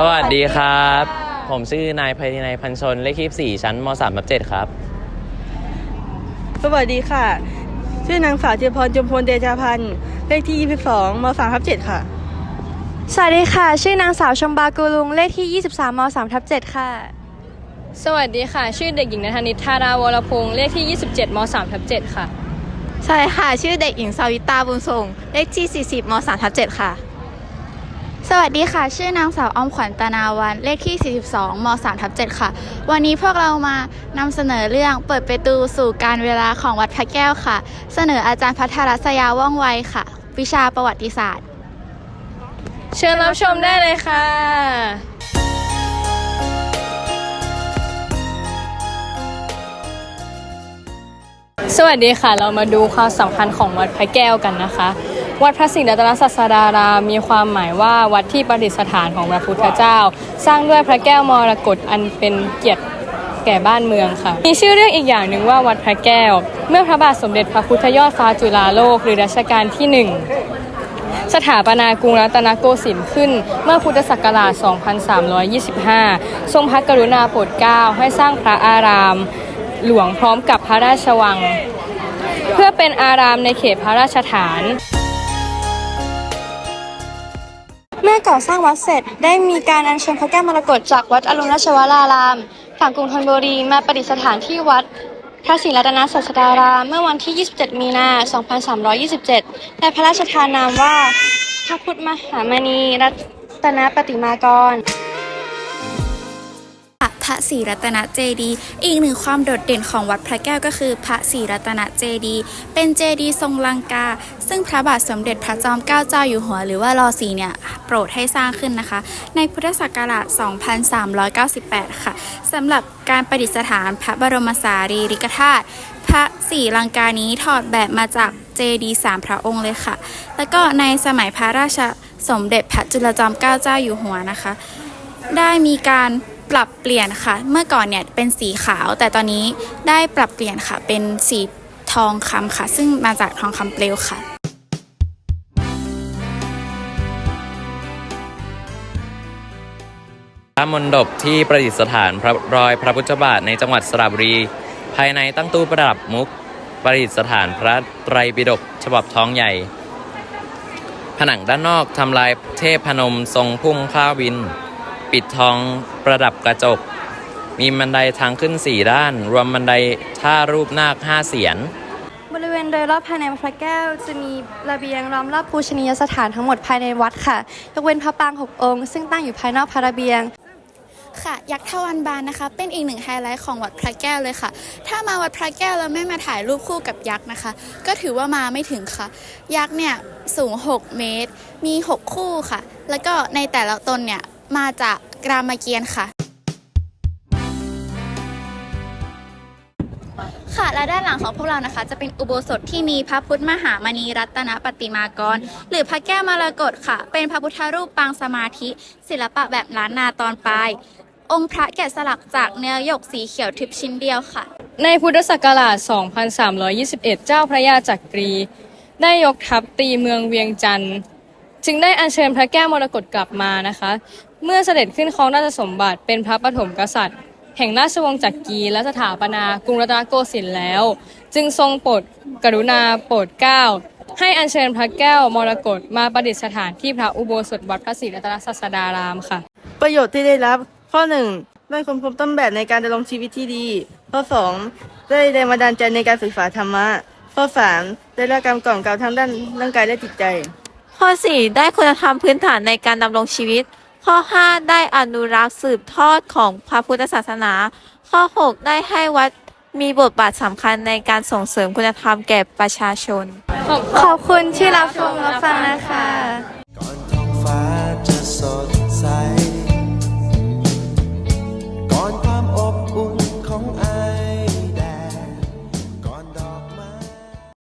สวัสดีครับ ผมชื่อนายภัยนัยพันชน เลขที่4ชั้นม3ทับ7ครับ สวัสดีค่ะ ชื่อนางสาวเจยพรจมพลเดชาพันธ์ เลขที่22ม3ทับ7ค่ะ สวัสดีค่ะ ชื่อนางสาวชมบากูลุง เลขที่ 23ม3ทับ7ค่ะ สวัสดีค่ะ ชื่อเด็กหญิงนัทนิตธาราวรพงศ์เลขที่ 27ม3ทับ7ค่ะ สวัสดีค่ะ ชื่อเด็กหญิงสาวิตาบุญส่ง เลขที่ 40ม3ทับ7ค่ะ สวัสดีค่ะ ชื่อนางสาวอมขวัญตนาวันเลขที่ 42ม3ทับ7ค่ะ วันนี้พวกเรามานำเสนอเรื่องเปิดประตูสู่การเวลาของวัดพระแก้วค่ะ เสนออาจารย์พัทรศยาว่องไวค่ะ วิชาประวัติศาสตร์ เชิญรับชมได้เลยค่ะ สวัสดีค่ะ เรามาดูความสำคัญของวัดพระแก้วกันนะคะ วัดพระศรีรัตนศาสดารามมีความหมายว่าวัดที่ประดิษฐานของพระพุทธเจ้า สร้างด้วยพระแก้วมรกตอันเป็นเกียรติแก่บ้านเมืองค่ะ มีชื่อเรื่องอีกอย่างหนึ่งว่าวัดพระแก้ว เมื่อพระบาทสมเด็จพระพุทธยอดฟ้าจุฬาโลกหรือรัชกาลที่หนึ่งสถาปนากรุงรัตนโกสินทร์ขึ้นเมื่อพุทธศักราช 2325 ทรงพระกรุณาโปรดเกล้าให้สร้างพระอาราม หลวงพร้อมกับพระราชวัง เพื่อเป็นอารามในเขตพระราชฐาน เมื่อก่อสร้างวัดเสร็จได้มีการอัญเชิญพระแก้วมรกตจากวัดอรุณราชวรารามฝั่งกรุงธนบุรีมาประดิษฐานที่วัดพระศรีรัตนศาสดารามเมื่อวันที่ 27 มีนา 2327 ได้พระราชทานนามว่าพระพุทธมหามณีรัตนปฏิมากร พระศรีรัตนเจดีย์อีกหนึ่งความโดดเด่นของวัดพระแก้วก็คือ พระศรีรัตนเจดีย์เป็นเจดีย์ทรงลังกา ซึ่งพระบาทสมเด็จพระจอมเกล้าเจ้าอยู่หัว หรือว่ารอสีเนี่ยโปรดให้สร้างขึ้นนะคะ ในพุทธศักราช 2398 ค่ะสำหรับการประดิษฐานพระบรมสารีริกธาตุพระศรีลังกานี้ถอดแบบมาจากเจดีย์สามพระองค์เลยค่ะ แล้วก็ในสมัยพระราชสมเด็จพระจุลจอมเกล้าเจ้าอยู่หัวนะคะ ได้มีการ ปรับเปลี่ยนค่ะ เมื่อก่อนเนี่ยเป็นสีขาว แต่ตอนนี้ได้ปรับเปลี่ยนค่ะ เป็นสีทองคำค่ะ ซึ่งมาจากทองคำเปลวค่ะพระมณฑปที่ประดิษฐานพระรอยพระพุทธบาทในจังหวัดสระบุรี ภายในตั้งตู้ประดับมุก ประดิษฐานพระไตรปิฎกฉบับท้องใหญ่ ผนังด้านนอกทำลายเทพพนมทรงพุ่มข้าวิน ปิดทองประดับกระจก มีบันไดทางขึ้นสี่ด้าน รวมบันไดท่ารูปนาคห้าเสียน บริเวณโดยรอบภายในวัดพระแก้ว จะมีระเบียงล้อมรอบปูชนียสถานทั้งหมดภายในวัดค่ะ ยกเว้นพระปรางหกองค์ ซึ่งตั้งอยู่ภายนอกพระระเบียงค่ะยักษ์ทวันบานนะคะ เป็นอีกหนึ่งไฮไลท์ของวัดพระแก้วเลยค่ะ ถ้ามาวัดพระแก้วแล้วไม่มาถ่ายรูปคู่กับยักษ์นะคะ ก็ถือว่ามาไม่ถึงค่ะ ยักษ์เนี่ยสูง 6 เมตร มี 6 คู่ค่ะ แล้วก็ในแต่ละตนเนี่ย มาจากกรามเกียรติ์ค่ะ ค่ะและด้านหลังของพวกเรานะคะ จะเป็นอุโบสถที่มีพระพุทธมหามณีรัตนปฏิมากร หรือพระแก้วมรกตค่ะ เป็นพระพุทธรูปปางสมาธิ ศิลปะแบบล้านนาตอนปลาย องค์พระแกะสลักจากเนื้อหยกสีเขียวทึบชิ้นเดียวค่ะ ในพุทธศักราช 2321 เจ้าพระยาจักรี ได้ยกทัพตีเมืองเวียงจันทร์ จึงได้อัญเชิญพระแก้วมรกตกลับมานะคะ เมื่อเสด็จขึ้นครองราชสมบัติเป็นพระปฐมกษัตริย์ แห่งราชวงศ์จักรีและสถาปนากรุงรัตนโกสินทร์แล้ว จึงทรงโปรดกรุณาโปรดเกล้าให้อัญเชิญพระแก้วมรกตมาประดิษฐานที่พระอุโบสถวัดพระศรีรัตนศาสดารามค่ะ ประโยชน์ที่ได้รับข้อ 1 ได้ค้นพบต้นแบบในการดำรงชีวิตที่ดี ข้อ 2 ได้แรงบันดาลใจในการศึกษาธรรมะ ข้อ 3 ได้รับการกล่อมกล่าวทั้งด้านร่างกายและจิตใจ ข้อ 4 ได้คุณธรรมพื้นฐานในการดำรงชีวิต ข้อ 5 ได้อนุรักษ์สืบทอดของพระพุทธศาสนา ข้อ 6 ได้ให้วัดมีบทบาทสำคัญในการส่งเสริมคุณธรรมแก่ประชาชน ขอบคุณที่รับชมรับฟังนะคะ